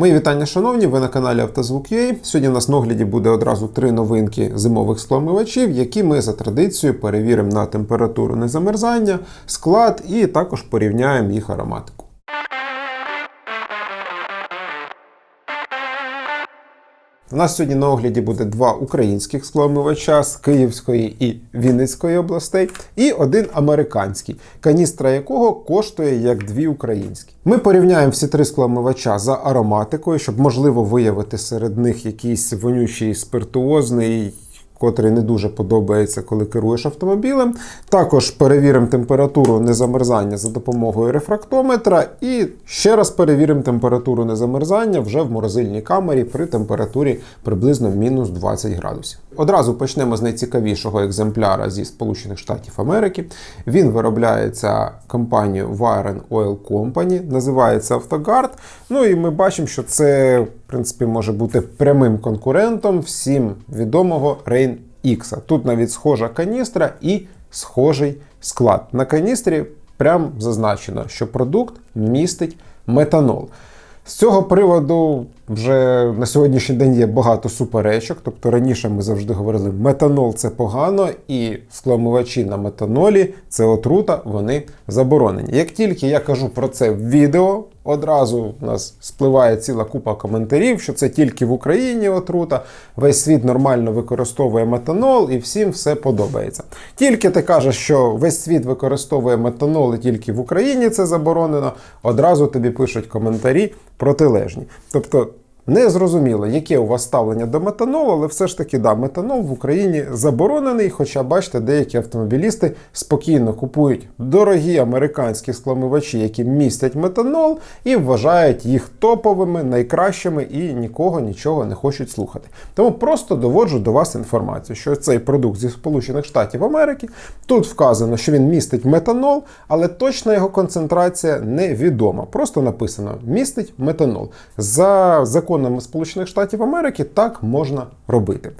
Мої вітання, шановні, ви на каналі Автозвук.ua. Сьогодні у нас на огляді буде одразу три новинки зимових скломивачів, які ми за традицією перевіримо на температуру незамерзання, склад і також порівняємо їх ароматику. У нас сьогодні на огляді буде два українських скломивача з Київської і Вінницької областей, і один американський, каністра якого коштує як дві українські. Ми порівняємо всі три скломивача за ароматикою, щоб можливо виявити серед них якийсь вонючий спиртуозний. Котрий не дуже подобається, коли керуєш автомобілем. Також перевіримо температуру незамерзання за допомогою рефрактометра. І ще раз перевіримо температуру незамерзання вже в морозильній камері при температурі приблизно мінус 20 градусів. Одразу почнемо з найцікавішого екземпляра зі Сполучених Штатів Америки. Він виробляється компанією Wire Oil Company, називається Автогард. Ну і ми бачимо, що це, в принципі, може бути прямим конкурентом всім відомого Rain X. Тут навіть схожа каністра і схожий склад. На каністрі прям зазначено, що продукт містить метанол. З цього приводу вже на сьогоднішній день є багато суперечок. Тобто раніше ми завжди говорили, метанол це погано, і скломивачі на метанолі це отрута, вони заборонені. Як тільки я кажу про це в відео, одразу у нас спливає ціла купа коментарів, що це тільки в Україні отрута, весь світ нормально використовує метанол і всім все подобається. Тільки ти кажеш, що весь світ використовує метанол і тільки в Україні це заборонено, одразу тобі пишуть коментарі протилежні. Тобто не зрозуміло, яке у вас ставлення до метанолу, але все ж таки, да, метанол в Україні заборонений. Хоча, бачите, деякі автомобілісти спокійно купують дорогі американські скламивачі, які містять метанол, і вважають їх топовими, найкращими і нікого нічого не хочуть слухати. Тому просто доводжу до вас інформацію, що цей продукт зі Сполучених Штатів Америки тут вказано, що він містить метанол, але точна його концентрація невідома. Просто написано містить метанол. За законом Сполучених Штатів Америки так можна робити.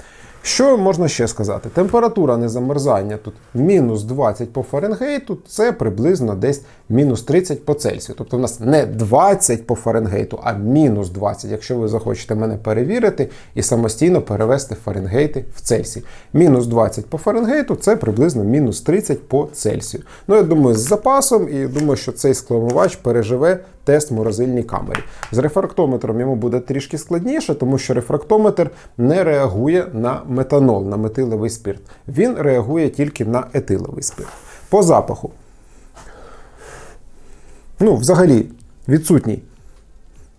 Що можна ще сказати? Температура незамерзання тут мінус 20 по Фаренгейту, це приблизно десь мінус 30 по Цельсію. Тобто в нас не 20 по Фаренгейту, а мінус 20, якщо ви захочете мене перевірити і самостійно перевести Фаренгейти в Цельсій. Мінус 20 по Фаренгейту це приблизно мінус 30 по Цельсію. Ну, я думаю, з запасом, і думаю, що цей скломивач переживе тест в морозильній камері. З рефрактометром йому буде трішки складніше, тому що рефрактометр не реагує на метанол, на метиловий спирт. Він реагує тільки на етиловий спирт. По запаху. Ну, взагалі, відсутній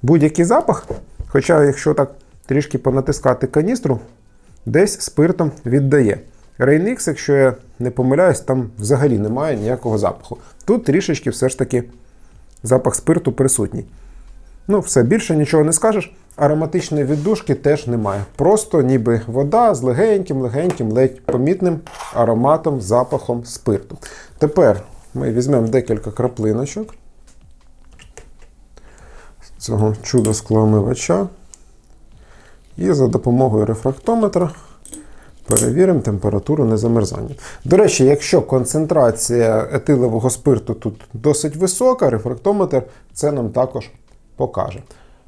будь-який запах. Хоча, якщо так трішки понатискати каністру, десь спиртом віддає. Rain-X, якщо я не помиляюсь, там взагалі немає ніякого запаху. Тут трішечки все ж таки запах спирту присутній. Ну, все, більше нічого не скажеш. Ароматичної віддушки теж немає. Просто ніби вода з легеньким-легеньким, ледь помітним ароматом, запахом спирту. Тепер ми візьмемо декілька краплиночок з цього чудо скломивача. І за допомогою рефрактометра перевіримо температуру незамерзання. До речі, якщо концентрація етилового спирту тут досить висока, рефрактометр це нам також покаже.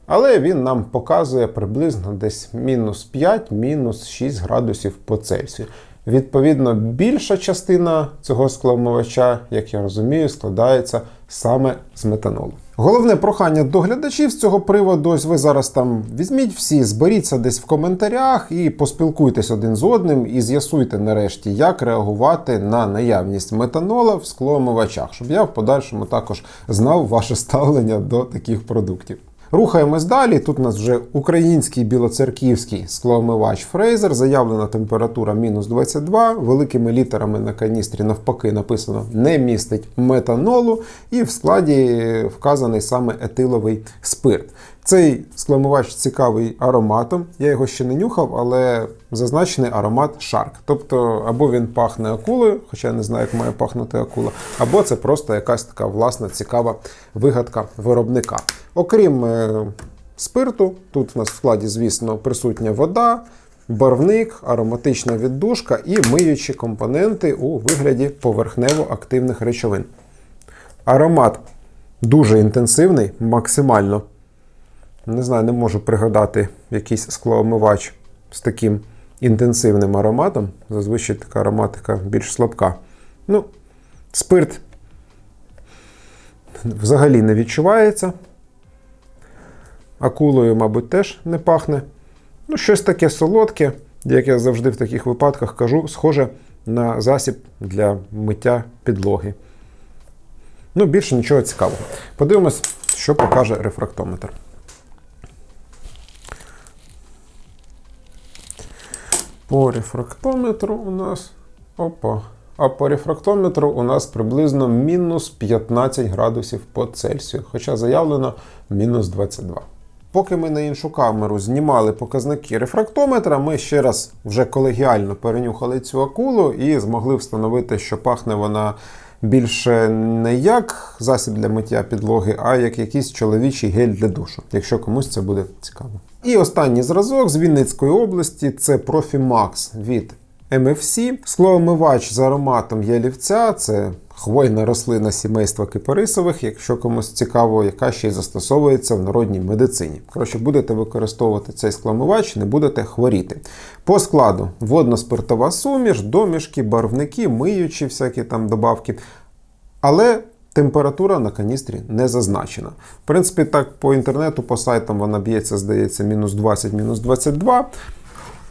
Але він нам показує приблизно десь мінус 5, мінус 6 градусів по Цельсію. Відповідно, більша частина цього скламувача, як я розумію, складається саме з метанолу. Головне прохання до глядачів з цього приводу, ось ви зараз там візьміть всі, зберіться десь в коментарях і поспілкуйтесь один з одним і з'ясуйте нарешті, як реагувати на наявність метанола в склоомивачах, щоб я в подальшому також знав ваше ставлення до таких продуктів. Рухаємось далі. Тут у нас вже український білоцерківський склоомивач Фрейзер, заявлена температура мінус 22, великими літерами на каністрі навпаки написано не містить метанолу, і в складі вказаний саме етиловий спирт. Цей скломивач цікавий ароматом. Я його ще не нюхав, але зазначений аромат шарк. Тобто, або він пахне акулою, хоча я не знаю, як має пахнути акула, або це просто якась така власна цікава вигадка виробника. Окрім е, спирту, тут в нас в складі, звісно, присутня вода, барвник, ароматична віддушка і миючі компоненти у вигляді поверхнево-активних речовин. Аромат дуже інтенсивний, максимально Не знаю, не можу пригадати якийсь склоомивач з таким інтенсивним ароматом. Зазвичай така ароматика більш слабка. Ну, спирт взагалі не відчувається. Акулою, мабуть, теж не пахне. Ну, щось таке солодке, як я завжди в таких випадках кажу, схоже на засіб для миття підлоги. Ну, більше нічого цікавого. Подивимось, що покаже рефрактометр. По рефрактометру у нас. Опа. А по рефрактометру у нас приблизно мінус 15 градусів по Цельсію, хоча заявлено мінус 22. Поки ми на іншу камеру знімали показники рефрактометра, ми ще раз вже колегіально перенюхали цю акулу і змогли встановити, що пахне вона більше не як засіб для миття підлоги, а як якийсь чоловічий гель для душу, якщо комусь це буде цікаво. І останній зразок з Вінницької області це Профімакс від MFC. Словомивач з ароматом ялівця це хвойна рослина сімейства кипарисових, якщо комусь цікаво, яка ще й застосовується в народній медицині. Коротше, будете використовувати цей склоомивач, не будете хворіти. По складу водно-спиртова суміш, домішки, барвники, миючі всякі там добавки. Але температура на каністрі не зазначена. В принципі, так по інтернету, по сайтам вона б'ється, здається, мінус 20, мінус 22.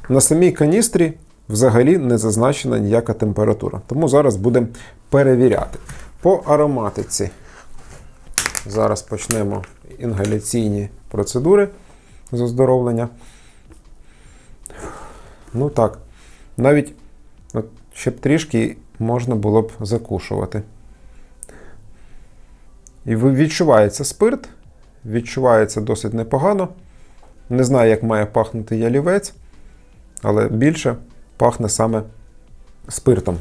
На самій каністрі взагалі не зазначена ніяка температура. Тому зараз будемо перевіряти. По ароматиці. Зараз почнемо інгаляційні процедури з оздоровлення. Ну так, навіть от, ще б трішки можна було б закушувати. І відчувається спирт, відчувається досить непогано. Не знаю, як має пахнути ялівець, але більше пахне саме спиртом.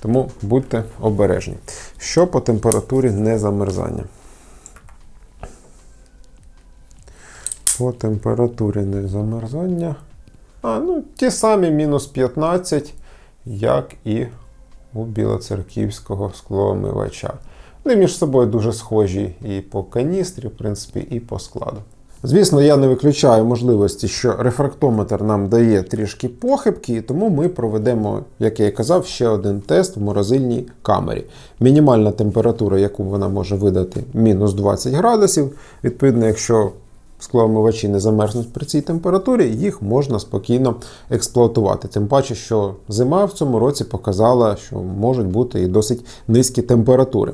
Тому будьте обережні. Що по температурі незамерзання? По температурі незамерзання. А, ну, ті самі мінус 15, як і у білоцерківського склоомивача. Вони між собою дуже схожі і по каністрі, в принципі, і по складу. Звісно, я не виключаю можливості, що рефрактометр нам дає трішки похибки, і тому ми проведемо, як я і казав, ще один тест в морозильній камері. Мінімальна температура, яку вона може видати, мінус 20 градусів. Відповідно, якщо склоомивачі не замерзнуть при цій температурі, їх можна спокійно експлуатувати. Тим паче, що зима в цьому році показала, що можуть бути і досить низькі температури.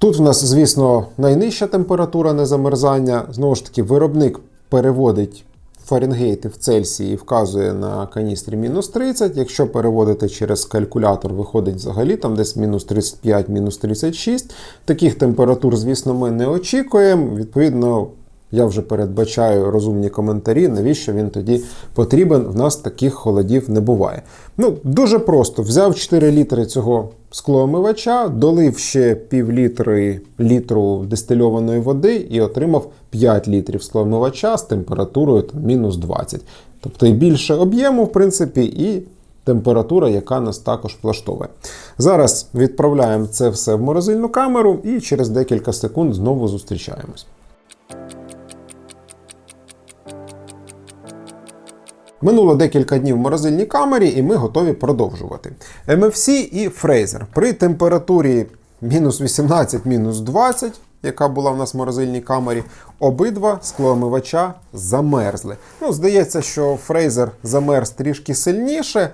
Тут в нас, звісно, найнижча температура незамерзання. Знову ж таки, виробник переводить Фаренгейти в Цельсії і вказує на каністрі мінус 30. Якщо переводити через калькулятор, виходить взагалі там десь мінус 35, мінус 36. Таких температур, звісно, ми не очікуємо. Відповідно, я вже передбачаю розумні коментарі, навіщо він тоді потрібен. В нас таких холодів не буває. Ну, дуже просто. Взяв 4 літри цього склоомивача, долив ще пів літри літру дистильованої води і отримав 5 літрів склоомивача з температурою мінус 20. Тобто і більше об'єму, в принципі, і температура, яка нас також влаштовує. Зараз відправляємо це все в морозильну камеру і через декілька секунд знову зустрічаємось. Минуло декілька днів в морозильній камері, і ми готові продовжувати. MFC і Fraser при температурі мінус 18, мінус 20, яка була в нас в морозильній камері, обидва склоомивача замерзли. Ну, здається, що Fraser замерз трішки сильніше.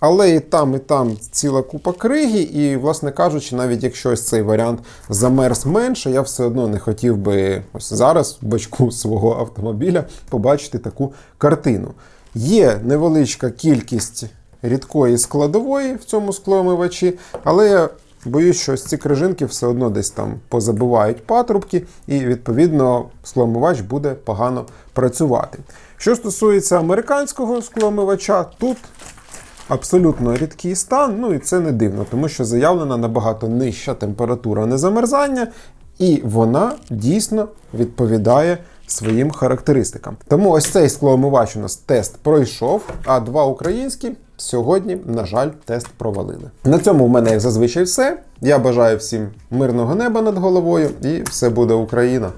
Але і там, і там ціла купа криги, і, власне кажучи, навіть якщо ось цей варіант замерз менше, я все одно не хотів би ось зараз в бачку свого автомобіля побачити таку картину. Є невеличка кількість рідкої складової в цьому склоомивачі, але я боюсь, що ці крижинки все одно десь там позабивають патрубки, і відповідно склоомивач буде погано працювати. Що стосується американського склоомивача, тут абсолютно рідкий стан, ну і це не дивно, тому що заявлена набагато нижча температура незамерзання, і вона дійсно відповідає своїм характеристикам. Тому ось цей склоомивач у нас тест пройшов, а два українські сьогодні, на жаль, тест провалили. На цьому в мене, як зазвичай, все. Я бажаю всім мирного неба над головою, і все буде Україна!